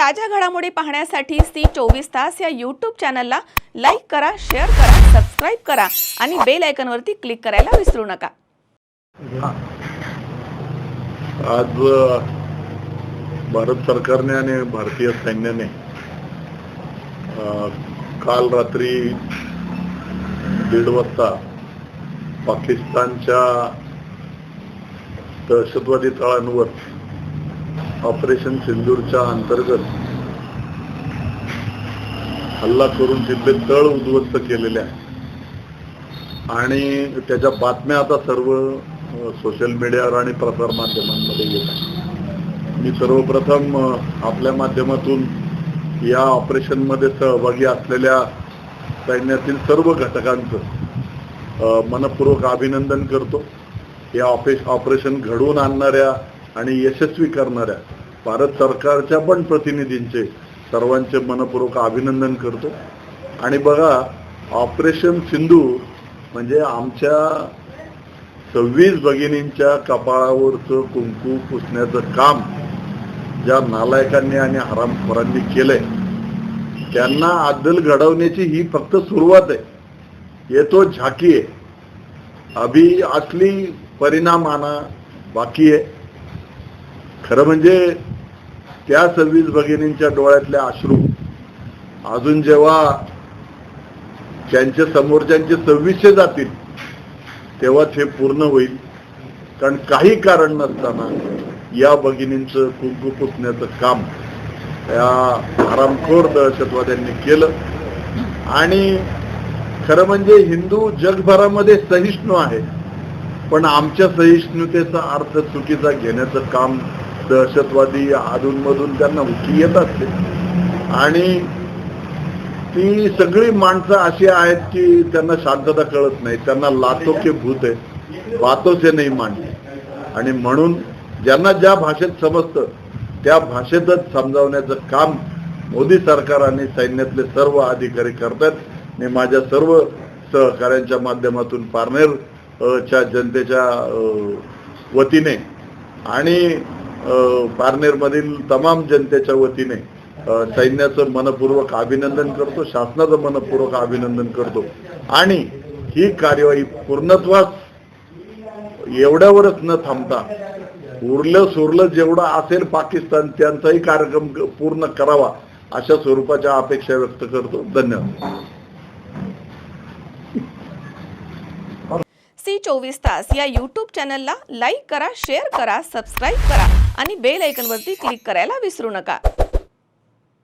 ताज्या घडामोडी पाहण्यासाठी सी चोवीस तास या यूट्यूब चॅनलला लाईक करा शेअर करा सबस्क्राईब करा आणि बेल आयकॉनवरती क्लिक करायला विसरू नका. आज भारत सरकारने आणि भारतीय सैन्याने काल रात्री दीड वाजता पाकिस्तानच्या दहशतवादी तळांवर ऑपरेशन सिंदूरच्या अंतर्गत हल्ला करून तिथले तळ उद्ध्वस्त केलेले आहे. आणि त्याच्या बातम्या आता सर्व सोशल मीडियावर आणि प्रसार माध्यमांमध्ये येत आहे मी सर्वप्रथम आपल्या माध्यमातून या ऑपरेशनमध्ये सहभागी असलेल्या सैन्यातील सर्व घटकांचं मनपूर्वक अभिनंदन करतो. या ऑपरेशन घडवून आणणाऱ्या आणि यशस्वी करणाऱ्या भारत सरकारच्या पण प्रतिनिधींचे सर्वांचे मनपूर्वक अभिनंदन करतो. आणि बघा ऑपरेशन सिंधू म्हणजे आमच्या सव्वीस भगिनींच्या कपाळावरचं कुंकू पुसण्याचं काम ज्या नालायकांनी आणि हरामखोरांनी केलंय त्यांना अद्दल घडवण्याची ही फक्त सुरुवात आहे. येतो झाकी आहे. अभी असली परिणाम आणा बाकी आहे. खरं म्हणजे त्या सव्वीस भगिनींच्या डोळ्यातले अश्रू अजून जेव्हा त्यांच्या समोरच्यांचे सव्वीसशे जातील तेव्हा हे पूर्ण होईल. कारण काही कारण नसताना या भगिनींचं कुंकू पुसण्याचं काम या आरामखोर दहशतवाद्यांनी केलं. आणि खरं म्हणजे हिंदू जगभरामध्ये सहिष्णू आहे पण आमच्या सहिष्णुतेचा अर्थ चुकीचा घेण्याचं काम दहशतवादी अधूनमधून त्यांना उठी येत असते. आणि ती सगळी माणसं अशी आहेत की त्यांना शांतता कळत नाही. त्यांना लातो के भूत आहे वातोचे नाही मांडते आणि म्हणून ज्यांना ज्या भाषेत समजतं त्या भाषेतच समजावण्याचं काम मोदी सरकार आणि सैन्यातले सर्व अधिकारी करतात आणि माझ्या सर्व सहकाऱ्यांच्या माध्यमातून पारनेर च्या जनतेच्या वतीने आणि पारनेरमधील तमाम जनतेच्या वतीने सैन्याचं मनपूर्वक अभिनंदन करतो शासनाचं मनपूर्वक अभिनंदन करतो. आणि ही कार्यवाही पूर्णत्वास एवढ्यावरच न थांबता उरलं सुरलं जेवढं असेल पाकिस्तान त्यांचाही कार्यक्रम पूर्ण करावा अशा स्वरूपाच्या अपेक्षा व्यक्त करतो. धन्यवाद. सी चोवीस तास या यूट्यूब चॅनलला लाईक करा शेअर करा सबस्क्राईब करा. आणि बेल ऐकनवरती क्लिक करायला विसरू नका.